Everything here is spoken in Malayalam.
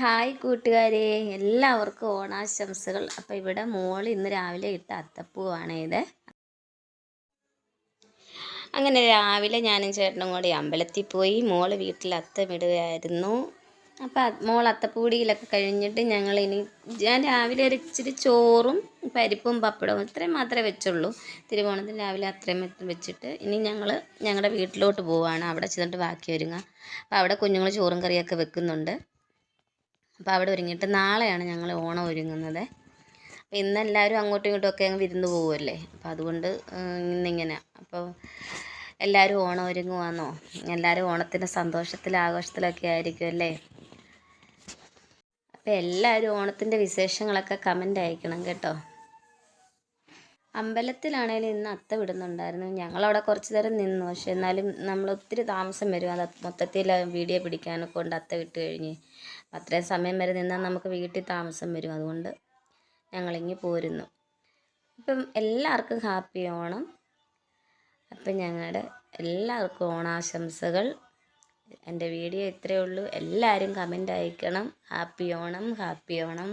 ഹായ് കൂട്ടുകാരെ എല്ലാവർക്കും ഓണാശംസകൾ. അപ്പോൾ ഇവിടെ മോൾ ഇന്ന് രാവിലെ ഇട്ട അത്തപ്പൂവാണ് ഇത്. അങ്ങനെ രാവിലെ ഞാനും ചേട്ടനും കൂടി അമ്പലത്തിൽ പോയി. മോൾ വീട്ടിൽ അത്തമിടുകയായിരുന്നു. അപ്പോൾ മോൾ അത്തപ്പൂടിയിലൊക്കെ കഴിഞ്ഞിട്ട് ഞങ്ങൾ ഇനി ഞാൻ രാവിലെ ഒരു ഇച്ചിരി ചോറും പരിപ്പും പപ്പടവും ഇത്രയും മാത്രമേ വെച്ചുള്ളൂ. തിരുവോണത്തിന് രാവിലെ അത്രയും വെച്ചിട്ട് ഇനി ഞങ്ങൾ ഞങ്ങളുടെ വീട്ടിലോട്ട് പോവുകയാണ് അവിടെ ചെന്നിട്ട് ബാക്കി ഒരുങ്ങുക അപ്പോൾ അവിടെ കുഞ്ഞുങ്ങൾ ചോറും കറിയൊക്കെ വെക്കുന്നുണ്ട്. അപ്പോൾ അവിടെ ഒരുങ്ങിയിട്ട് നാളെയാണ് ഞങ്ങൾ ഓണം ഒരുങ്ങുന്നത്. അപ്പോൾ ഇന്ന് എല്ലാവരും അങ്ങോട്ടും ഇങ്ങോട്ടും ഒക്കെ അങ്ങ് വിരുന്ന് പോകുമല്ലേ അപ്പോൾ അതുകൊണ്ട് ഇന്നിങ്ങനെ. അപ്പോൾ എല്ലാവരും ഓണം ഒരുങ്ങുവാന്നോ? എല്ലാവരും ഓണത്തിന്റെ സന്തോഷത്തിൽ ആഘോഷത്തിലൊക്കെ ആയിരിക്കും അല്ലേ? അപ്പോൾ എല്ലാവരും ഓണത്തിന്റെ വിശേഷങ്ങളൊക്കെ കമന്റ് അയക്കണം കേട്ടോ. അമ്പലത്തിലാണേലും ഇന്ന് അത്ത വിടുന്നുണ്ടായിരുന്നു. ഞങ്ങളവിടെ കുറച്ച് നേരം നിന്നു. പക്ഷെ എന്നാലും നമ്മൾ ഒത്തിരി താമസം വരും. അത് മൊത്തത്തിൽ വീഡിയോ പിടിക്കാനൊക്കെ കൊണ്ട് അത്ത വിട്ട് കഴിഞ്ഞ്. അത്രയും സമയം വരെ നിന്നാൽ നമുക്ക് വീട്ടിൽ താമസം വരും. അതുകൊണ്ട് ഞങ്ങളിങ്ങി പോരുന്നു. ഇപ്പം എല്ലാവർക്കും ഹാപ്പി ഓണം. അപ്പം ഞങ്ങളുടെ എല്ലാവർക്കും ഓണാശംസകൾ. എന്റെ വീഡിയോ ഇത്രയേ ഉള്ളൂ. എല്ലാവരും കമന്റ് അയക്കണം. Happy Onam happy Onam.